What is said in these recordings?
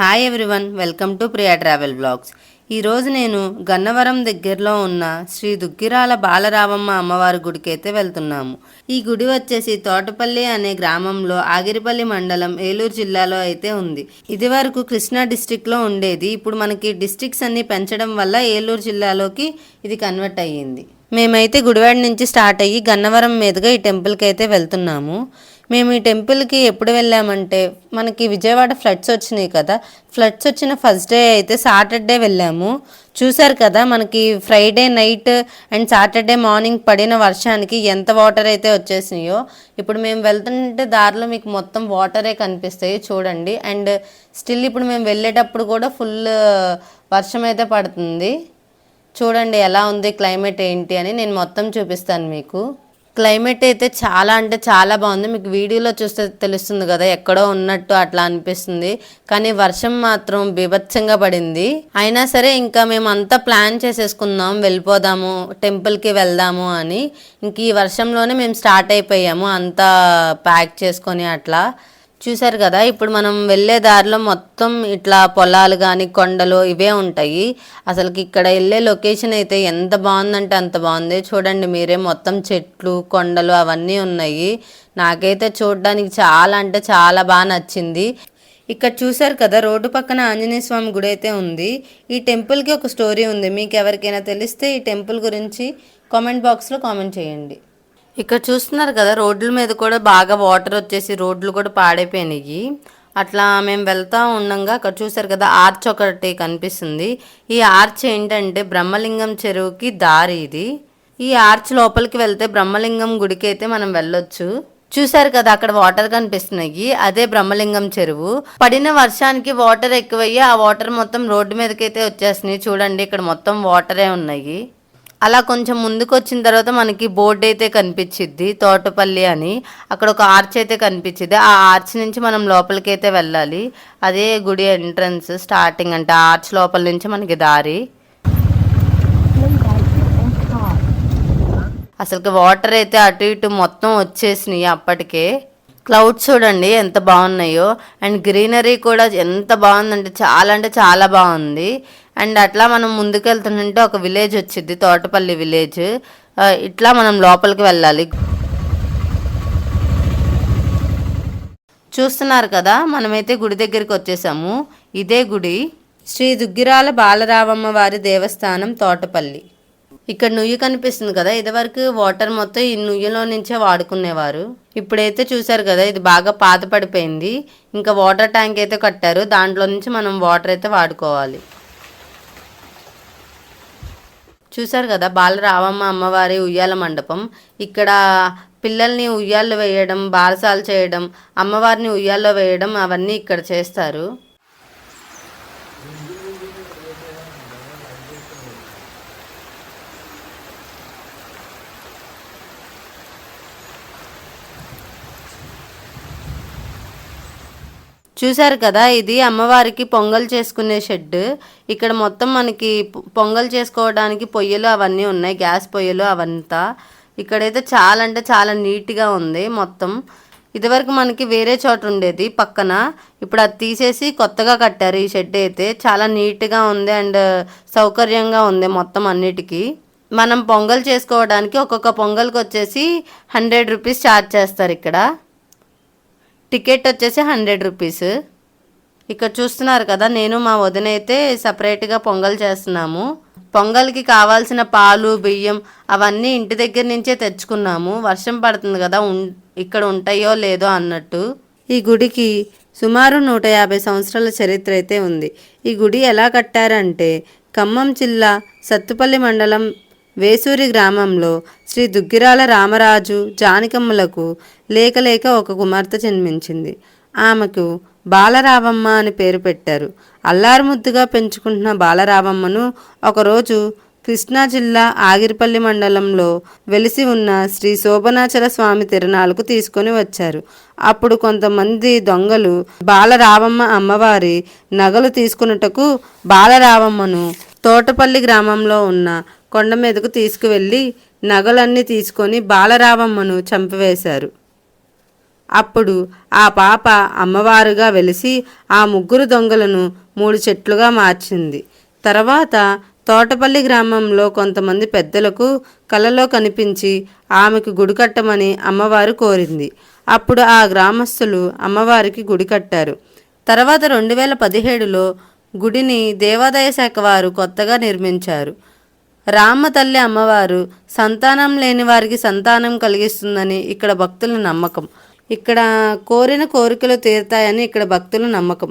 Hi everyone welcome to Priya travel blogs ఈరోజు నేను గన్నవరం దగ్గరలో ఉన్న శ్రీ దుగ్గిరాల బాలరామమ్మ అమ్మవారి గుడికైతే వెళ్తున్నాము. ఈ గుడి వచ్చేసి తోటపల్లి అనే గ్రామంలో ఆగిరిపల్లి మండలం ఏలూరు జిల్లాలో అయితే ఉంది. ఇది వరకు కృష్ణా డిస్టిక్లో ఉండేది. ఇప్పుడు మనకి డిస్టిక్స్ అన్ని పెంచడం వల్ల ఏలూరు జిల్లాలోకి ఇది కన్వర్ట్ అయ్యింది. మేమైతే గుడివాడ నుంచి స్టార్ట్ అయ్యి గన్నవరం మీదుగా ఈ టెంపుల్కి అయితే వెళ్తున్నాము. మేము ఈ టెంపుల్కి ఎప్పుడు వెళ్ళామంటే మనకి విజయవాడ ఫ్లడ్స్ వచ్చినాయి కదా ఫ్లడ్స్ వచ్చిన ఫస్ట్ డే అయితే సాటర్డే వెళ్ళాము. చూసారు కదా మనకి Friday night and Saturday morning పడిన వర్షానికి ఎంత వాటర్ అయితే వచ్చేసినాయో. ఇప్పుడు మేము వెళ్తుంటే దారిలో మీకు మొత్తం వాటరే కనిపిస్తాయి చూడండి. అండ్ స్టిల్ ఇప్పుడు మేము వెళ్ళేటప్పుడు కూడా ఫుల్ వర్షం అయితే పడుతుంది. చూడండి ఎలా ఉంది క్లైమేట్ ఏంటి అని నేను మొత్తం చూపిస్తాను మీకు. క్లైమేట్ అయితే చాలా అంటే చాలా బాగుంది. మీకు వీడియోలో చూస్తే తెలుస్తుంది కదా ఎక్కడో ఉన్నట్టు అట్లా అనిపిస్తుంది. కానీ వర్షం మాత్రం బీభత్సంగా పడింది. అయినా సరే ఇంకా మేము అంతా ప్లాన్ చేసేసుకుందాం వెళ్ళిపోదాము టెంపుల్కి వెళ్దాము అని. ఇంక ఈ వర్షంలోనే మేము స్టార్ట్ అయిపోయాము అంతా ప్యాక్ చేసుకొని అట్లా. చూశారు కదా ఇప్పుడు మనం వెళ్ళే దారిలో మొత్తం ఇట్లా పొలాలు కానీ కొండలు ఇవే ఉంటాయి. అసలుకి ఇక్కడ వెళ్ళే లొకేషన్ అయితే ఎంత బాగుందంటే అంత బాగుంది. చూడండి మీరే మొత్తం చెట్లు కొండలు అవన్నీ ఉన్నాయి. నాకైతే చూడడానికి చాలా అంటే చాలా బాగా నచ్చింది. ఇక్కడ చూశారు కదా రోడ్డు పక్కన ఆంజనేయ స్వామి గుడి అయితే ఉంది. ఈ టెంపుల్కి ఒక స్టోరీ ఉంది. మీకు ఎవరికైనా తెలిస్తే ఈ టెంపుల్ గురించి కామెంట్ బాక్స్లో కామెంట్ చేయండి. ఇక్కడ చూస్తున్నారు కదా రోడ్ల మీద కూడా బాగా వాటర్ వచ్చేసి రోడ్లు కూడా పాడైపోయినాయి. అట్లా మేము వెళ్తూ ఉండంగా అక్కడ చూసారు కదా ఆర్చ్ ఒకటి కనిపిస్తుంది. ఈ ఆర్చ్ ఏంటంటే బ్రహ్మలింగం చెరువుకి దారి ఇది. ఈ ఆర్చ్ లోపలికి వెళ్తే బ్రహ్మలింగం గుడికి అయితే మనం వెళ్ళొచ్చు. చూసారు కదా అక్కడ వాటర్ కనిపిస్తున్నాయి. అదే బ్రహ్మలింగం చెరువు. పడిన వర్షానికి వాటర్ ఎక్కువయ్యి ఆ వాటర్ మొత్తం రోడ్డు మీదకైతే వచ్చేస్తున్నాయి. చూడండి ఇక్కడ మొత్తం వాటరే ఉన్నాయి. అలా కొంచెం ముందుకు వచ్చిన తర్వాత మనకి బోర్డు అయితే కనిపించిద్ది తోటపల్లి అని. అక్కడ ఒక ఆర్చ్ అయితే కనిపించింది ఆ ఆర్చ్ నుంచి మనం లోపలికి అయితే వెళ్ళాలి. అదే గుడి ఎంట్రన్స్ స్టార్టింగ్ అంటే ఆ ఆర్చ్ లోపల నుంచి మనకి దారి. అసలుకి వాటర్ అయితే అటు ఇటు మొత్తం వచ్చేసినాయి అప్పటికే. క్లౌడ్స్ చూడండి ఎంత బాగున్నాయో. అండ్ గ్రీనరీ కూడా ఎంత బాగుందంటే చాలా అంటే చాలా బాగుంది. అండ్ అట్లా మనం ముందుకెళ్తుంటే ఒక విలేజ్ వచ్చింది తోటపల్లి విలేజ్. ఇట్లా మనం లోపలికి వెళ్ళాలి. చూస్తున్నారు కదా మనమైతే గుడి దగ్గరికి వచ్చేసాము. ఇదే గుడి శ్రీ దుగ్గిరాల బాలరామమ్మ వారి దేవస్థానం తోటపల్లి. ఇక్కడ నుయ్యి కనిపిస్తుంది కదా ఇదివరకు వాటర్ మొత్తం ఈ నుయ్యలో నుంచే వాడుకునేవారు. ఇప్పుడైతే చూసారు కదా ఇది బాగా పాత పడిపోయింది ఇంకా వాటర్ ట్యాంక్ అయితే కట్టారు దాంట్లో నుంచి మనం వాటర్ అయితే వాడుకోవాలి. చూశారు కదా బాలరామమ్మ అమ్మవారి ఉయ్యాల మండపం. ఇక్కడ పిల్లల్ని ఉయ్యాల్లో వేయడం బారసాలు చేయడం అమ్మవారిని ఉయ్యాల్లో వేయడం అవన్నీ ఇక్కడ చేస్తారు. చూశారు కదా ఇది అమ్మవారికి పొంగల్ చేసుకునే షెడ్. ఇక్కడ మొత్తం మనకి పొంగల్ చేసుకోవడానికి పొయ్యలు అవన్నీ ఉన్నాయి గ్యాస్ పొయ్యలు అవంతా. ఇక్కడైతే చాలా అంటే చాలా నీట్గా ఉంది మొత్తం. ఇదివరకు మనకి వేరే చోట ఉండేది పక్కన. ఇప్పుడు అది తీసేసి కొత్తగా కట్టారు ఈ షెడ్ అయితే. చాలా నీట్గా ఉంది అండ్ సౌకర్యంగా ఉంది మొత్తం అన్నిటికీ. మనం పొంగల్ చేసుకోవడానికి ఒక్కొక్క పొంగల్కి వచ్చేసి హండ్రెడ్ రూపీస్ ఛార్జ్ చేస్తారు ఇక్కడ. టికెట్ వచ్చేసి హండ్రెడ్ రూపీస్. ఇక్కడ చూస్తున్నారు కదా నేను మా వదిన అయితే సపరేట్గా పొంగల్ చేస్తున్నాము. పొంగల్కి కావాల్సిన పాలు బియ్యం అవన్నీ ఇంటి దగ్గర నుంచే తెచ్చుకున్నాము. వర్షం పడుతుంది కదా ఇక్కడ ఉంటాయో లేదో అన్నట్టు. ఈ గుడికి సుమారు నూట యాభై సంవత్సరాల చరిత్ర అయితే ఉంది. ఈ గుడి ఎలా కట్టారంటే ఖమ్మం జిల్లా సత్తుపల్లి మండలం వేసూరి గ్రామంలో శ్రీ దుగ్గిరాల రామరాజు జానికమ్మలకు లేకలేక ఒక కుమార్తె జన్మించింది. ఆమెకు బాలరావమ్మ అని పేరు పెట్టారు. అల్లారుముద్దుగా పెంచుకుంటున్న బాలరావమ్మను ఒకరోజు కృష్ణా జిల్లా ఆగిరిపల్లి మండలంలో వెలిసి ఉన్న శ్రీ శోభనాచల స్వామి తిరణాలకు తీసుకొని వచ్చారు. అప్పుడు కొంతమంది దొంగలు బాలరావమ్మ అమ్మవారి నగలు తీసుకున్నటకు బాలరావమ్మను తోటపల్లి గ్రామంలో ఉన్న కొండ మీదకు తీసుకువెళ్ళి నగలన్నీ తీసుకొని బాలరావమ్మను చంపివేశారు. అప్పుడు ఆ పాప అమ్మవారుగా వెలిసి ఆ ముగ్గురు దొంగలను మూడు చెట్లుగా మార్చింది. తర్వాత తోటపల్లి గ్రామంలో కొంతమంది పెద్దలకు కలలో కనిపించి ఆమెకు గుడి కట్టమని అమ్మవారు కోరింది. అప్పుడు ఆ గ్రామస్తులు అమ్మవారికి గుడి కట్టారు. తర్వాత రెండు వేల పదిహేడులో గుడిని దేవాదాయ శాఖ వారు కొత్తగా నిర్మించారు. రామ తల్లి అమ్మవారు సంతానం లేని వారికి సంతానం కలిగిస్తుందని ఇక్కడ భక్తుల నమ్మకం. ఇక్కడ కోరిన కోరికలు తీరుతాయని ఇక్కడ భక్తుల నమ్మకం.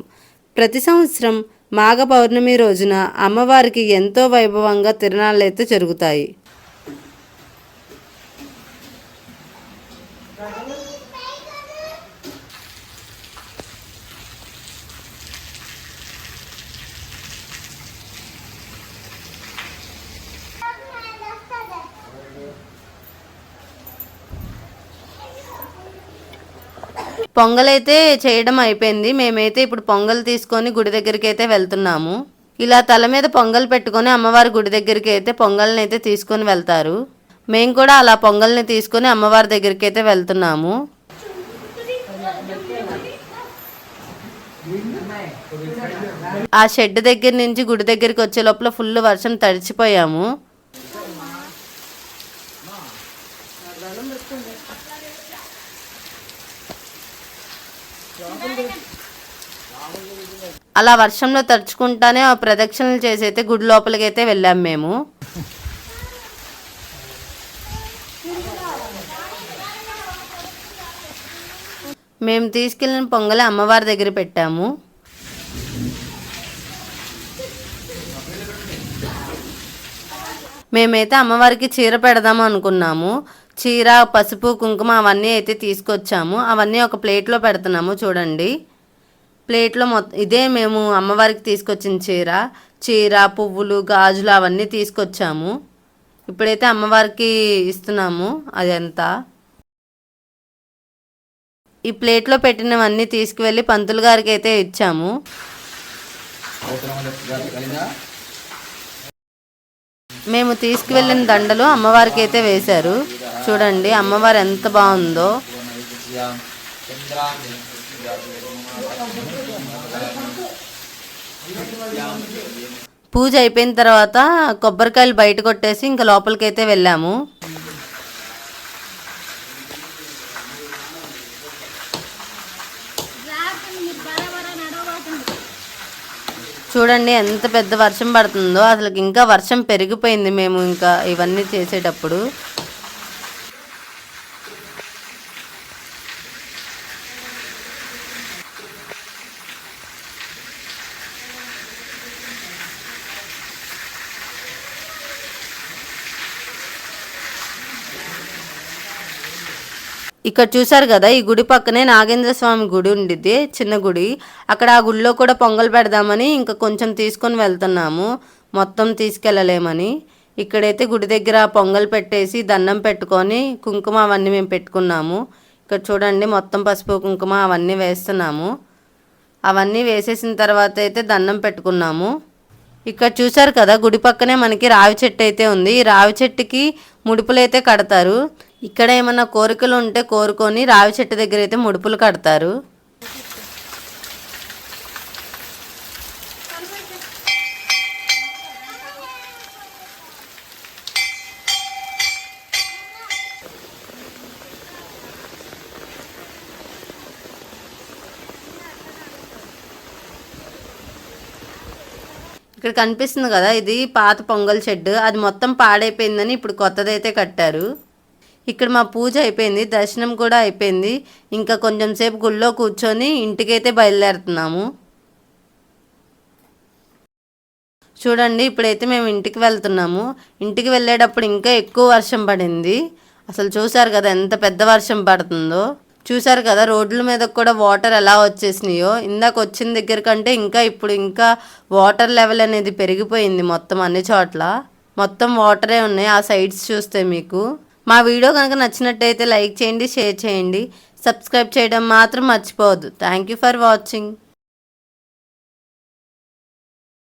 ప్రతి సంవత్సరం మాఘ పౌర్ణమి రోజున అమ్మవారికి ఎంతో వైభవంగా తిరునాళ్ళైతే జరుగుతాయి. పొంగలైతే చేయడం అయిపోయింది. మేమైతే ఇప్పుడు పొంగల్ తీసుకొని గుడి దగ్గరికి అయితే వెళ్తున్నాము. ఇలా తల మీద పొంగల్ పెట్టుకొని అమ్మవారి గుడి దగ్గరికి అయితే పొంగల్ని అయితే తీసుకొని వెళ్తారు. మేము కూడా అలా పొంగల్ని తీసుకొని అమ్మవారి దగ్గరికి అయితే వెళ్తున్నాము. ఆ షెడ్ దగ్గర నుంచి గుడి దగ్గరికి వచ్చే లోపల ఫుల్ వర్షం తడిచిపోయాము. అలా వర్షంలో తడుచుకుంటానే ఆ ప్రదక్షిణలు చేసి అయితే గుడి లోపలికి అయితే వెళ్ళాం మేము. మేము తీసుకెళ్ళిన పొంగలి అమ్మవారి దగ్గర పెట్టాము. మేమైతే అమ్మవారికి చీర పెడదాం అనుకున్నాము. చీర పసుపు కుంకుమ అవన్నీ అయితే తీసుకొచ్చాము. అవన్నీ ఒక ప్లేట్లో పెడుతున్నాము చూడండి. ప్లేట్లో మొత్తం ఇదే మేము అమ్మవారికి తీసుకొచ్చిన చీర. చీర పువ్వులు గాజులు అవన్నీ తీసుకొచ్చాము. ఇప్పుడైతే అమ్మవారికి ఇస్తున్నాము అదంతా. ఈ ప్లేట్లో పెట్టినవన్నీ తీసుకువెళ్ళి పంతులు గారికి అయితే ఇచ్చాము. మేము తీసుకువెళ్ళిన దండలు అమ్మవారికి అయితే వేశారు. చూడండి అమ్మవారు ఎంత బాగుందో. పూజ అయిపోయిన తర్వాత కొబ్బరికాయలు బయట కొట్టేసి ఇంకా లోపలికి అయితే వెళ్ళాము. చూడండి ఎంత పెద్ద వర్షం పడుతుందో. అసలు ఇంకా వర్షం పెరిగిపోయింది మేము ఇంకా ఇవన్నీ చేసేటప్పుడు. ఇక్కడ చూసారు కదా ఈ గుడి పక్కనే నాగేంద్ర స్వామి గుడి ఉండిద్ది చిన్న గుడి. అక్కడ ఆ గుడిలో కూడా పొంగల్ పెడదామని ఇంకా కొంచెం తీసుకొని వెళ్తున్నాము. మొత్తం తీసుకెళ్ళలేమని. ఇక్కడైతే గుడి దగ్గర పొంగల్ పెట్టేసి దండం పెట్టుకొని కుంకుమ అవన్నీ మేము పెట్టుకున్నాము. ఇక్కడ చూడండి మొత్తం పసుపు కుంకుమ అవన్నీ వేస్తున్నాము. అవన్నీ వేసేసిన తర్వాత అయితే దండం పెట్టుకున్నాము. ఇక్కడ చూసారు కదా గుడి పక్కనే మనకి రావి చెట్టు అయితే ఉంది. ఈ రావి చెట్టుకి ముడుపులు అయితే కడతారు. ఇక్కడ ఏమన్నా కోరికలు ఉంటే కోరుకొని రావి చెట్టు దగ్గర అయితే ముడుపులు కడతారు. ఇక్కడ కనిపిస్తుంది కదా ఇది పాత పొంగల్ షెడ్ అది మొత్తం పాడైపోయిందని ఇప్పుడు కొత్తదైతే కట్టారు. ఇక్కడ మా పూజ అయిపోయింది దర్శనం కూడా అయిపోయింది. ఇంకా కొంచెం సేపు గుళ్ళో కూర్చొని ఇంటికైతే బయలుదేరుతున్నాము. చూడండి ఇప్పుడైతే మేము ఇంటికి వెళ్తున్నాము. ఇంటికి వెళ్ళేటప్పుడు ఇంకా ఎక్కువ వర్షం పడింది. అసలు చూసారు కదా ఎంత పెద్ద వర్షం పడుతుందో. చూసారు కదా రోడ్ల మీద కూడా వాటర్ ఎలా వచ్చేసినాయో. ఇందాక వచ్చిన దగ్గర కంటే ఇంకా ఇప్పుడు ఇంకా వాటర్ లెవెల్ అనేది పెరిగిపోయింది మొత్తం అన్ని చోట్ల. మొత్తం వాటరే ఉన్నాయి ఆ సైడ్స్ చూస్తే మీకు. మా వీడియో కనుక నచ్చినట్టయితే లైక్ చేయండి షేర్ చేయండి. సబ్స్క్రైబ్ చేయడం మాత్రం మర్చిపోవద్దు. Thank you for watching